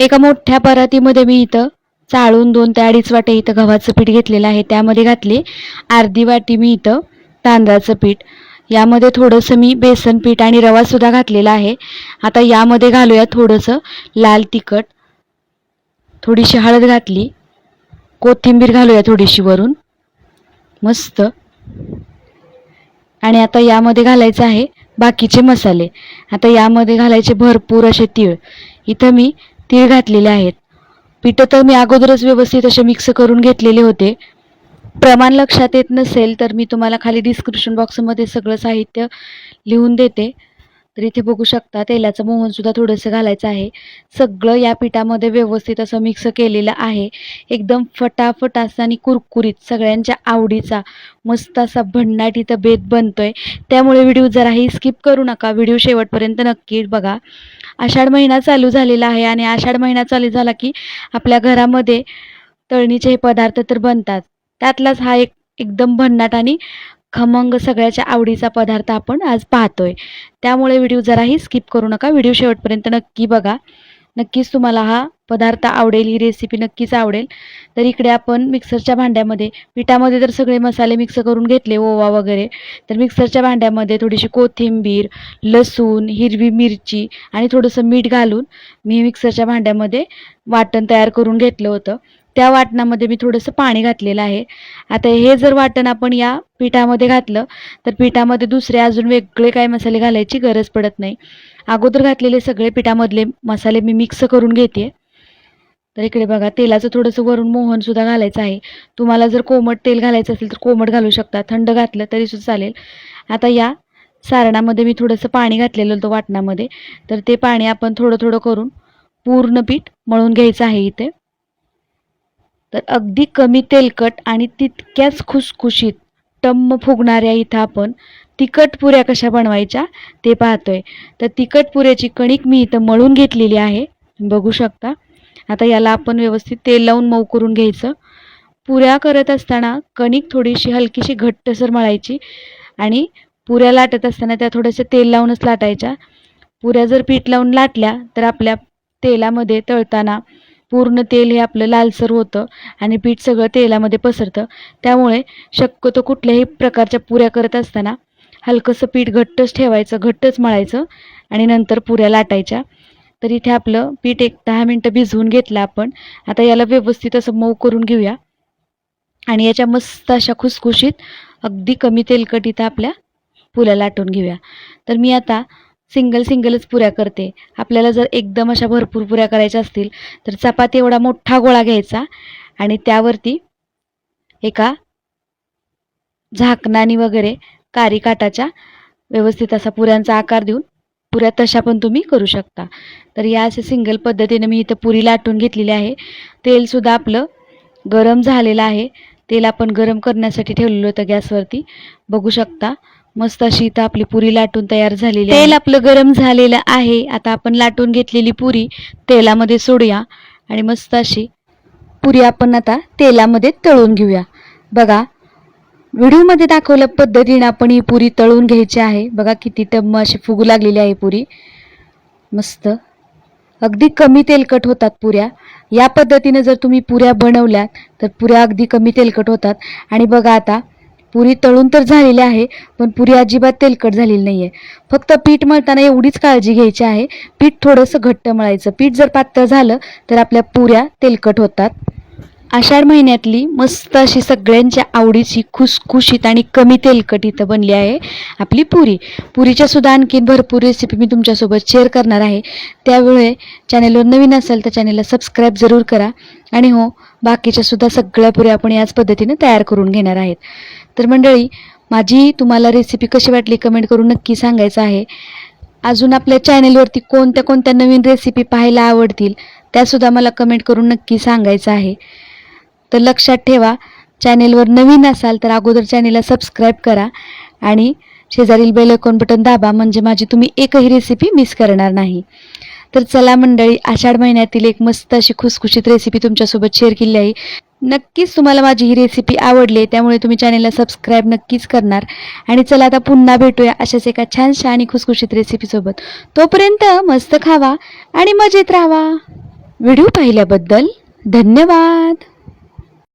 एका मोठ्या परातीमध्ये मी इथं चाळून दोन ते अडीच वाटे इथं गव्हाचं पीठ घेतलेलं आहे. त्यामध्ये घातले अर्धी वाटी मी इथं तांदळाचं पीठ. यामध्ये थोडंसं मी बेसन पीठ आणि रवासुद्धा घातलेला आहे. आता यामध्ये घालूया थोडंसं लाल तिखट. थोडीशी हळद घातली. कोथिंबीर घालूया थोडीशी वरून. मस्त. आणि आता यामध्ये घालायचं आहे बाकीचे मसाले. आता यामध्ये घालायचे भरपूर असे तीळ. इथं मी तीळ घातलेले आहेत. पिठं तर मी अगोदरच व्यवस्थित असे मिक्स करून घेतलेले होते. प्रमाण लक्षात येत नसेल तर मी तुम्हाला खाली डिस्क्रिप्शन बॉक्समध्ये सगळं साहित्य लिहून देते. तर इथे बघू शकता तेलाचं मोहनसुद्धा थोडंसं घालायचं आहे. सगळं या पिठामध्ये व्यवस्थित असं मिक्स केलेलं आहे. एकदम फटाफट असा आणि कुरकुरीत सगळ्यांच्या आवडीचा मस्त असा भन्नाट इथं बेत बनतोय. त्यामुळे व्हिडिओ जराही स्किप करू नका. व्हिडिओ शेवटपर्यंत नक्की बघा. आषाढ महिना चालू झालेला आहे आणि आषाढ महिना चालू झाला की आपल्या घरामध्ये तळणीचे हे पदार्थ तर बनतात. त्यातलाच हा एक एकदम भन्नाट आणि खमंग सगळ्याच्या आवडीचा पदार्थ आपण आज पाहतोय. त्यामुळे व्हिडिओ जराही स्किप करू नका. व्हिडिओ शेवटपर्यंत नक्की बघा. नक्कीच तुम्हाला हा पदार्थ आवडेल ही रेसिपी नक्कीच आवडेल. तर इकडे आपण मिक्सरच्या भांड्यामध्ये पिठामध्ये तर सगळे मसाले मिक्स करून घेतले ओवा वगैरे. तर मिक्सरच्या भांड्यामध्ये थोडीशी कोथिंबीर लसूण हिरवी मिरची आणि थोडंसं मीठ घालून मी मिक्सरच्या भांड्यामध्ये वाटण तयार करून घेतलं होतं. त्या वाटणामध्ये मी थोडंसं पाणी घातलेलं आहे. आता हे जर वाटण आपण या पिठामध्ये घातलं तर पिठामध्ये दुसरे अजून वेगळे काय मसाले घालायची गरज पडत नाही. अगोदर घातलेले सगळे पिठामधले मसाले मी मिक्स करून घेते तर इकडे बघा तेलाचं थोडंसं वरून मोहनसुद्धा घालायचं आहे. तुम्हाला जर कोमट तेल घालायचं असेल तर कोमट घालू शकता. थंड घातलं तरीसुद्धा चालेल. आता या सारणामध्ये मी थोडंसं पाणी घातलेलं होतं वाटणामध्ये. तर ते पाणी आपण थोडं थोडं करून पूर्ण पीठ मळून घ्यायचं आहे इथे. तर अगदी कमी तेलकट आणि तितक्याच खुसखुशीत टम्म फुगणाऱ्या इथं आपण तिखट पुऱ्या कशा बनवायच्या ते पाहतोय. तर तिखट पुऱ्याची कणिक मी इथं मळून घेतलेली आहे. बघू शकता. आता याला आपण व्यवस्थित तेल लावून मऊ करून घ्यायचं. पुऱ्या करत असताना कणिक थोडीशी हलकीशी घट्टसर मळायची आणि पुऱ्या लाटत असताना त्या थोडंसं तेल लावूनच लाटायच्या. पुऱ्या जर पीठ लावून लाटल्या तर आपल्या तेलामध्ये तळताना पूर्ण तेल हे आपलं लालसर होतं आणि पीठ सगळं तेलामध्ये पसरतं. त्यामुळे शक्यतो कुठल्याही प्रकारच्या पुऱ्या करत असताना हलकंसं पीठ घट्टच ठेवायचं घट्टच मळायचं आणि नंतर पुऱ्या लाटायच्या. तर इथे आपलं पीठ एक दहा मिनटं भिजवून घेतलं आपण. आता याला व्यवस्थित असं मऊ करून घेऊया. आणि याच्या मस्त अशा खुसखुशीत अगदी कमी तेलकट इथं आपल्या पुऱ्या लाटून घेऊया. तर मी आता सिंगल सिंगलच पुऱ्या करते. आपल्याला जर एकदम अशा भरपूर पुऱ्या करायच्या असतील तर चपाती एवढा मोठा गोळा घ्यायचा आणि त्यावरती एका झाकणानी वगैरे कारी काटाच्या व्यवस्थित असा पुऱ्यांचा आकार देऊन पुऱ्या तशा पण तुम्ही करू शकता. तर या असं सिंगल पद्धतीने मी इथं पुरी लाटून घेतलेली आहे. तेलसुद्धा आपलं गरम झालेलं आहे. तेल आपण गरम करण्यासाठी ठेवलेलं होतं गॅसवरती. बघू शकता मस्त अशी इथं आपली पुरी लाटून तयार झालेली तेल आपलं गरम झालेलं आहे. आता आपण लाटून घेतलेली पुरी तेलामध्ये सोडूया आणि मस्त अशी पुरी आपण आता तेलामध्ये तळून घेऊया. बघा व्हिडिओमध्ये दाखवल्या पद्धतीनं आपण ही पुरी तळून घ्यायची आहे. बघा किती टम्म अशी फुगू लागलेली आहे पुरी. मस्त. अगदी कमी तेलकट होतात पुऱ्या. या पद्धतीने जर तुम्ही पुऱ्या बनवल्या तर पुऱ्या अगदी कमी तेलकट होतात. आणि बघा आता पुरी तळून तर झालेली आहे पण पुरी अजिबात तेलकट झालेली नाही आहे फक्त पीठ मळताना एवढीच काळजी घ्यायची आहे. पीठ थोडंसं घट्ट मळायचं. पीठ जर पातळ झालं तर आपल्या पुऱ्या तेलकट होतात. आषाढ महिन्यातली मस्त अशी सगळ्यांच्या आवडीची खुसखुशीत आणि कमी तेलकट इथं बनली आहे आपली पुरी. पुरीच्या सुद्धा आणखीन भरपूर रेसिपी मी तुमच्यासोबत शेअर करणार आहे. त्यावेळे चॅनेलवर नवीन असेल तर चॅनेलला सबस्क्राईब जरूर करा. आणि हो बाकीच्या सुद्धा सगळ्या पुऱ्या आपण याच पद्धतीने तयार करून घेणार आहेत. तर मंडळी माझी तुम्हाला रेसिपी कशी वाटली कमेंट करून नक्की सांगायचं आहे. अजून आपल्या चॅनेलवरती कोणत्या कोणत्या नवीन रेसिपी पाहायला आवडतील त्यासुद्धा मला कमेंट करून नक्की सांगायचं आहे. तर लक्षात ठेवा चॅनेलवर नवीन असाल तर अगोदर चॅनेलला सबस्क्राईब करा आणि शेजारील बेल बटन दाबा म्हणजे माझी तुम्ही एकही रेसिपी मिस करणार नाही. तर चला मंडळी आषाढ महिन्यातील एक मस्त अशी खुसखुशीत रेसिपी तुमच्यासोबत शेअर केली आहे. नक्कीच तुम्हाला माझी ही रेसिपी आवडली आहे त्यामुळे तुम्ही चॅनेलला सबस्क्राईब नक्कीच करणार. आणि चला आता पुन्हा भेटूया अशाच एका छानशा आणि खुसखुशीत रेसिपीसोबत तोपर्यंत मस्त खावा आणि मजेत राहावा. व्हिडिओ पाहिल्याबद्दल धन्यवाद.